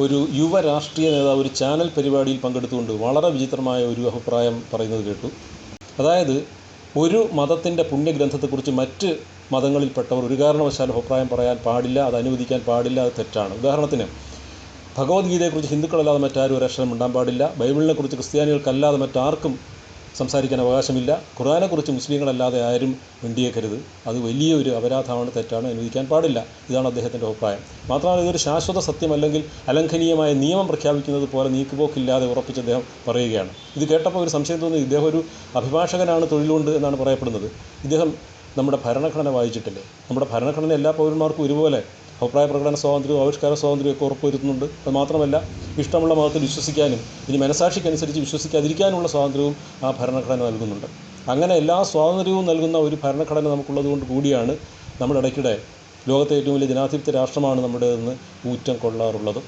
ഒരു യുവ രാഷ്ട്രീയ നേതാവ് ഒരു ചാനൽ പരിപാടിയിൽ പങ്കെടുത്തുകൊണ്ട് വളരെ വിചിത്രമായ ഒരു അഭിപ്രായം പറയുന്നത് കേട്ടു. അതായത് ഒരു മതത്തിന്റെ പുണ്യഗ്രന്ഥത്തെക്കുറിച്ച് മറ്റ് മതങ്ങളിൽപ്പെട്ടവർ ഒരു കാരണവശാലും അഭിപ്രായം പറയാൻ പാടില്ല അത് അനുവദിക്കാൻ പാടില്ല അത് തെറ്റാണ്. ഉദാഹരണത്തിന് ഭഗവത്ഗീതയെക്കുറിച്ച് ഹിന്ദുക്കളല്ലാതെ മറ്റാരും ഒരു അക്ഷരം ഉണ്ടാൻ പാടില്ല ബൈബിളിനെക്കുറിച്ച് ക്രിസ്ത്യാനികൾക്കല്ലാതെ മറ്റാർക്കും സംസാരിക്കാൻ അവകാശമില്ല. ഖുർആാനെക്കുറിച്ച് മുസ്ലിങ്ങളല്ലാതെ ആരും മിണ്ടിയേക്കരുത്. അത് വലിയൊരു അപരാധമാണ് തെറ്റാണ് അനുവദിക്കാൻ പാടില്ല. ഇതാണ് അദ്ദേഹത്തിന്റെ അഭിപ്രായം. മാത്രമല്ല ഇതൊരു ശാശ്വത സത്യമല്ലെങ്കിൽ അലംഘനീയമായ നിയമം പ്രഖ്യാപിക്കുന്നത് പോലെ നീക്കുപോക്കില്ലാതെ ഉറപ്പിച്ച് അദ്ദേഹം പറയുകയാണ്. ഇത് കേട്ടപ്പോൾ ഒരു സംശയം തോന്നി ഇദ്ദേഹം ഒരു അഭിഭാഷകനാണ് തൊഴിലുണ്ട് എന്നാണ് പറയപ്പെടുന്നത്. ഇദ്ദേഹം നമ്മുടെ ഭരണഘടന വായിച്ചിട്ടില്ലേ? നമ്മുടെ ഭരണഘടന എല്ലാ പൗരന്മാർക്കും ഒരുപോലെ അഭിപ്രായ പ്രകടന സ്വാതന്ത്ര്യവും ആവിഷ്കാര സ്വാതന്ത്ര്യവും ഒക്കെ ഉറപ്പുവരുത്തുന്നുണ്ട്. അത് മാത്രമല്ല ഇഷ്ടമുള്ള മതത്തിൽ വിശ്വസിക്കാനും ഇനി മനസാക്ഷിക്കനുസരിച്ച് വിശ്വസിക്കാതിരിക്കാനുള്ള സ്വാതന്ത്ര്യവും ആ ഭരണഘടന നൽകുന്നുണ്ട്. അങ്ങനെ എല്ലാ സ്വാതന്ത്ര്യവും നൽകുന്ന ഒരു ഭരണഘടന നമുക്കുള്ളതുകൊണ്ട് കൂടിയാണ് നമ്മുടെ ഇടയ്ക്കിടെ ലോകത്തെ ഏറ്റവും വലിയ ജനാധിപത്യ രാഷ്ട്രമാണ് നമ്മുടേതെന്ന് ഊറ്റം കൊള്ളാറുള്ളത്.